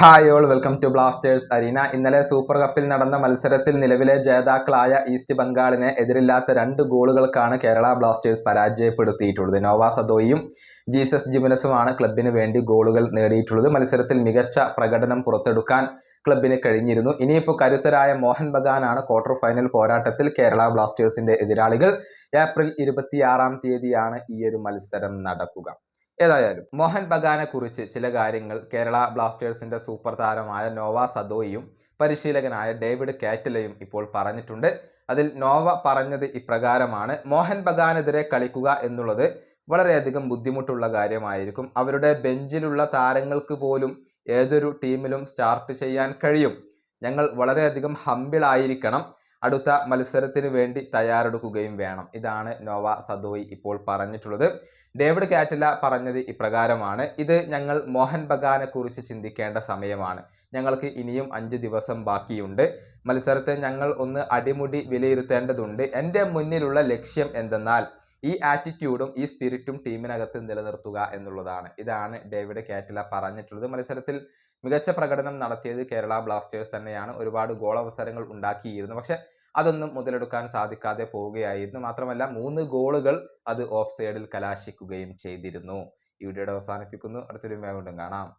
Hi all welcome to blasters arena ഇന്നലെ super കപ്പിൽ നടന്ന മത്സരത്തിൽ നിലവിലെ ജേതാക്കളായ ഈസ്റ്റ് ബംഗാളിനെ എതിരില്ലാത്ത രണ്ട് ഗോളുകൾക്കാണ് കേരള ബ്ലാസ്റ്റേഴ്സ് പരാജയപ്പെടുത്തിയിട്ടുള്ളത്. നോവ സദോയും ജീസസ് ജിമിനസുമാണ് ക്ലബിന് വേണ്ടി ഗോളുകൾ നേടിയിട്ടുള്ളത്. മത്സരത്തിൽ മികച്ച പ്രകടനം പുറത്തെടുക്കാൻ ക്ലബിന് കഴിഞ്ഞിരുന്നു. ഇനിയിപ്പോൾ കരുത്തരായ മോഹൻ ബഗാനാണ് ക്വാർട്ടർ ഫൈനൽ പോരാട്ടത്തിൽ കേരള ബ്ലാസ്റ്റേഴ്സിന്റെ എതിരാളികൾ. ഏപ്രിൽ ഇരുപത്തിയാറാം തീയതിയാണ് ഈ ഒരു മത്സരം നടക്കുക. ഏതായാലും മോഹൻ ബഗാനെ കുറിച്ച് ചില കാര്യങ്ങൾ കേരള ബ്ലാസ്റ്റേഴ്സിന്റെ സൂപ്പർ താരമായ നോവ സദോയും പരിശീലകനായ ഡേവിഡ് കാറ്റലയും ഇപ്പോൾ പറഞ്ഞിട്ടുണ്ട്. അതിൽ നോവ പറഞ്ഞത് ഇപ്രകാരമാണ് മോഹൻ ബഗാനെതിരെ കളിക്കുക എന്നുള്ളത് വളരെയധികം ബുദ്ധിമുട്ടുള്ള കാര്യമായിരിക്കും. അവരുടെ ബെഞ്ചിലുള്ള താരങ്ങൾക്ക് പോലും ഏതൊരു ടീമിലും സ്റ്റാർട്ട് ചെയ്യാൻ കഴിയും. ഞങ്ങൾ വളരെയധികം ഹമ്പിളായിരിക്കണം. അടുത്ത മത്സരത്തിന് വേണ്ടി തയ്യാറെടുക്കുകയും വേണം. ഇതാണ് നോവ സദോയി ഇപ്പോൾ പറഞ്ഞിട്ടുള്ളത്. ഡേവിഡ് കാറ്റില പറഞ്ഞത് ഇപ്രകാരമാണ്. ഇത് ഞങ്ങൾ മോഹൻ ബഗാനെ കുറിച്ച് ചിന്തിക്കേണ്ട സമയമാണ്. ഞങ്ങൾക്ക് ഇനിയും അഞ്ച് ദിവസം ബാക്കിയുണ്ട്. മത്സരത്തെ ഞങ്ങൾ ഒന്ന് അടിമുടി വിലയിരുത്തേണ്ടതുണ്ട്. എന്റെ മുന്നിലുള്ള ലക്ഷ്യം എന്തെന്നാൽ ഈ ആറ്റിറ്റ്യൂഡും ഈ സ്പിരിറ്റും ടീമിനകത്ത് നിലനിർത്തുക എന്നുള്ളതാണ്. ഇതാണ് ഡേവിഡ് കാറ്റില പറഞ്ഞിട്ടുള്ളത്. മത്സരത്തിൽ മികച്ച പ്രകടനം നടത്തിയത് കേരള ബ്ലാസ്റ്റേഴ്സ് തന്നെയാണ്. ഒരുപാട് ഗോൾ അവസരങ്ങൾ ഉണ്ടാക്കിയിരുന്നു. പക്ഷെ അതൊന്നും മുതലെടുക്കാൻ സാധിക്കാതെ പോവുകയായിരുന്നു. മാത്രമല്ല മൂന്ന് ഗോളുകൾ അത് ഓഫ് സൈഡിൽ കലാശിക്കുകയും ചെയ്തിരുന്നു. ഈ വീഡിയോയുടെ അവസാനിപ്പിക്കുന്നു. അടുത്തൊരു വീണ്ടും കാണാം.